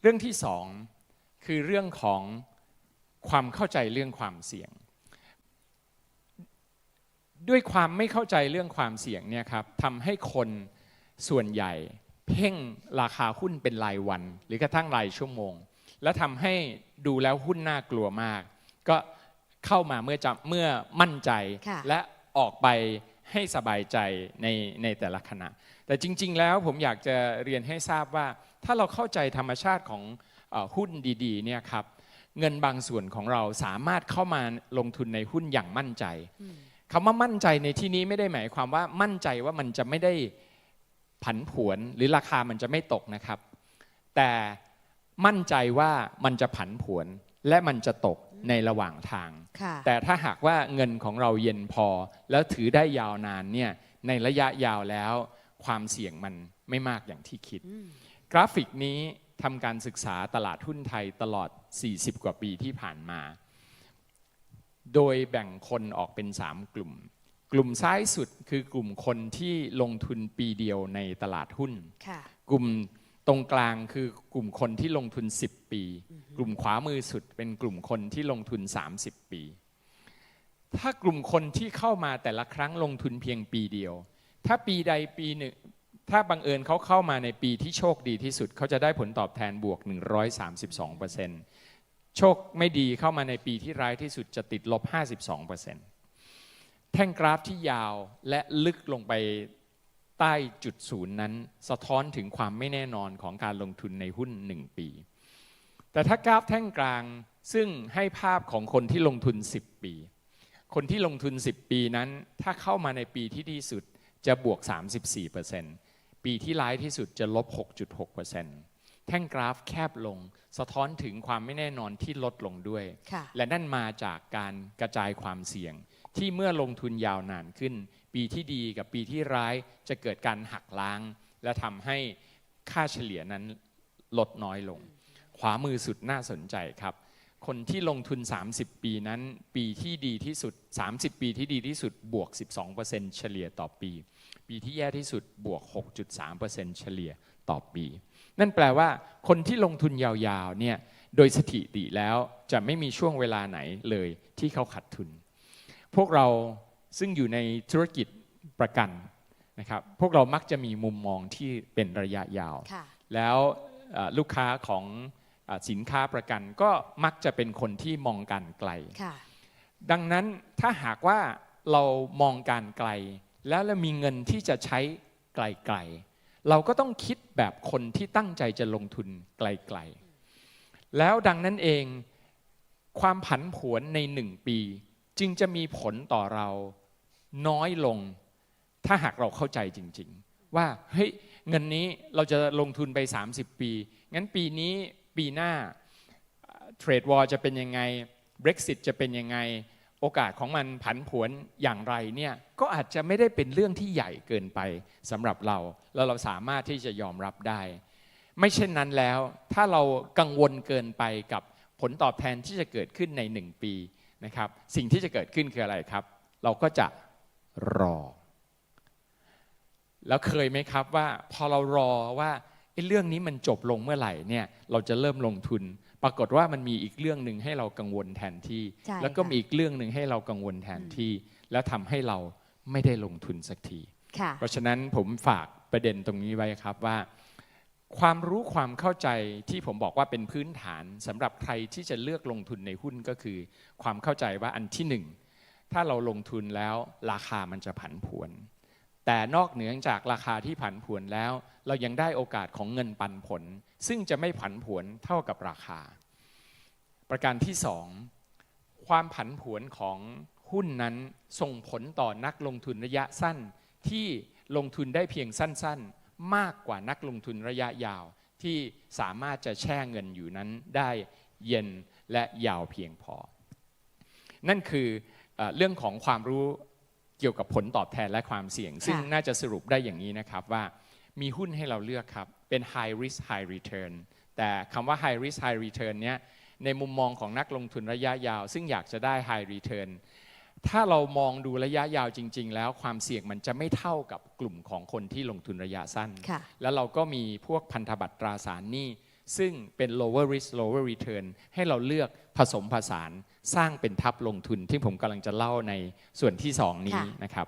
เรื่องที่สองคือเรื่องของความเข้าใจเรื่องความเสี่ยง ด้วยความไม่เข้าใจเรื่องความเสี่ยงเนี่ยครับทำให้คนส่วนใหญ่เพ่งราคาหุ้นเป็นรายวัน หรือกระทั่งรายชั่วโมง แล้วทำให้ดูแล้วหุ้นน่ากลัวมาก ก็เข้ามาเมื่อจำเมื่อมั่นใจค่ะและออกไป ให้สบายใจในในแต่ละขณะ แต่จริง ๆ แล้วผมอยากจะเรียนให้ทราบว่า ถ้าเราเข้าใจธรรมชาติของอหุ้นดีๆเนี่ยครับเงินบางส่วนของเราสามารถเข้ามาลงทุนในหุ้นอย่างมั่นใจคำว่ามั่นใจในที่นี้ไม่ได้หมายความว่ามั่นใจว่ามันจะไม่ได้ผันผวนหรือราคามันจะไม่ตกนะครับ แต่มั่นใจว่ามันจะผันผวนและมันจะตก ในระหว่างทางค่ะแต่ถ้าหากว่าเงินของเราเย็นพอ แล้วถือได้ยาวนานเนี่ยในระยะยาวแล้ว ความเสี่ยงมันไม่มากอย่างที่คิด กราฟิกนี้ทำการศึกษาตลาดหุ้นไทยตลอด 40 กว่าปีที่ผ่านมา โดยแบ่งคนออกเป็น 3 กลุ่ม กลุ่มซ้ายสุดคือกลุ่มคนที่ลงทุนปีเดียวในตลาดหุ้นค่ะกลุ่ม ตรงกลางคือกลุ่มคนที่ลงทุน 10 ปี กลุ่มขวามือสุดเป็นกลุ่มคนที่ลงทุน 30 ปี ถ้ากลุ่มคนที่เข้ามาแต่ละครั้งลงทุนเพียงปีเดียว ถ้าปีใดปีหนึ่งถ้าบังเอิญเขาเข้ามาในปีที่โชคดีที่สุด เขาจะได้ผลตอบแทนบวก 132%โชคไม่ดีเข้ามาในปีที่ร้ายที่สุดจะติดลบ 52%แท่งกราฟที่ยาวและลึกลงไป ใต้จุดศูนย์นั้น สะท้อนถึงความไม่แน่นอนของการลงทุนในหุ้น 1 ปี แต่ถ้ากราฟแท่งกลางซึ่งให้ภาพของคนที่ลงทุน 10 ปี คนที่ลงทุน 10 ปีนั้น ถ้าเข้ามาในปีที่ดีสุดจะบวก 34%ปีที่ร้ายที่สุดจะลบ 6.6%แท่งกราฟแคบลง สะท้อนถึงความไม่แน่นอนที่ลดลงด้วยค่ะและนั่นมาจากการกระจายความเสี่ยงที่เมื่อลงทุนยาวนานขึ้น ปีที่ดีกับปีที่ร้ายจะเกิดการหักล้าง และทำให้ค่าเฉลี่ยนั้นลดน้อยลง ขวามือสุดน่าสนใจครับ คนที่ลงทุน 30 ปีนั้น ปีที่ดีที่สุด 30 ปีที่ดีที่สุดบวก 12%เฉลี่ยต่อปี ปีที่แย่ที่สุดบวก 6.3%เฉลี่ยต่อปี นั่นแปลว่าคนที่ลงทุนยาวๆเนี่ยโดยสถิติแล้วจะไม่มีช่วงเวลาไหนเลยที่เขาขาดทุน พวกเรา ซึ่งอยู่ในธุรกิจประกันนะครับพวกเรามักจะมีมุมมองที่เป็นระยะยาวค่ะแล้วเอ่อลูกค้าของเออสินค้าประกันก็มักจะเป็นคนที่มองการไกลค่ะดังนั้นถ้าหากว่าเรามองการไกล แล้วเรามีเงินที่จะใช้ไกลๆ เราก็ต้องคิดแบบคนที่ตั้งใจจะลงทุนไกลๆ แล้วดังนั้นเองความผันผวนในหนึ่งปี จึงจะมีผลต่อเราน้อยลง ถ้าหากเราเข้าใจจริง ๆ ว่าเฮ้ยเงินนี้เราจะลงทุนไป 30 ปี งั้นปีนี้ปีหน้าเทรดวอลจะเป็นยังไง Brexit จะเป็นยังไง โอกาสของมันผันผวนอย่างไรเนี่ยก็อาจจะไม่ได้เป็นเรื่องที่ใหญ่เกินไปสำหรับเรา แล้วเราสามารถที่จะยอมรับได้ ไม่เช่นนั้นแล้ว ถ้าเรากังวลเกินไปกับผลตอบแทนที่จะเกิดขึ้นในหนึ่งปี นะครับ สิ่งที่จะเกิดขึ้นคืออะไรครับ เราก็จะรอ แล้วเคยไหมครับว่าพอเรารอว่าไอ้เรื่องนี้มันจบลงเมื่อไหร่เนี่ยเราจะเริ่มลงทุน ปรากฏว่ามันมีอีกเรื่องหนึ่งให้เรากังวลแทนที่ใช่แล้วก็ค่ะมีอีกเรื่องหนึ่งให้เรากังวลแทนที่ แล้วทำให้เราไม่ได้ลงทุนสักทีค่ะเพราะฉะนั้นผมฝากประเด็นตรงนี้ไว้ครับว่า ความรู้ความเข้าใจที่ผมบอกว่าเป็นพื้นฐานสำหรับใครที่จะเลือกลงทุนในหุ้นก็คือ ความเข้าใจว่าอันที่หนึ่งถ้าเราลงทุนแล้วราคามันจะผันผวน แต่นอกเหนือจากราคาที่ผันผวนแล้ว เรายังได้โอกาสของเงินปันผล ซึ่งจะไม่ผันผวนเท่ากับราคา ประการที่สองความผันผวนของหุ้นนั้นส่งผลต่อนักลงทุนระยะสั้นที่ลงทุนได้เพียงสั้นๆ มากกว่านักลงทุนระยะยาวที่สามารถจะแช่เงินอยู่นั้นได้เย็นและยาวเพียงพอ นั่นคือเออเรื่องของความรู้เกี่ยวกับผลตอบแทนและความเสี่ยง ซึ่งน่าจะสรุปได้อย่างนี้นะครับว่ามีหุ้นให้เราเลือกครับ เป็น high risk high return แต่คำว่า high risk high return เนี้ยในมุมมองของนักลงทุนระยะยาว ซึ่งอยากจะได้ high return ถ้าเรามองดูระยะยาวจริง ๆ แล้วความเสี่ยงมันจะไม่เท่ากับกลุ่มของคนที่ลงทุนระยะสั้น ค่ะ แล้วเราก็มีพวกพันธบัตรตราสารหนี้ซึ่งเป็น lower risk lower return ให้เราเลือกผสมผสาน สร้างเป็นทับลงทุนที่ผมกำลังจะเล่าในส่วนที่ 2 นี้ค่ะ นะครับ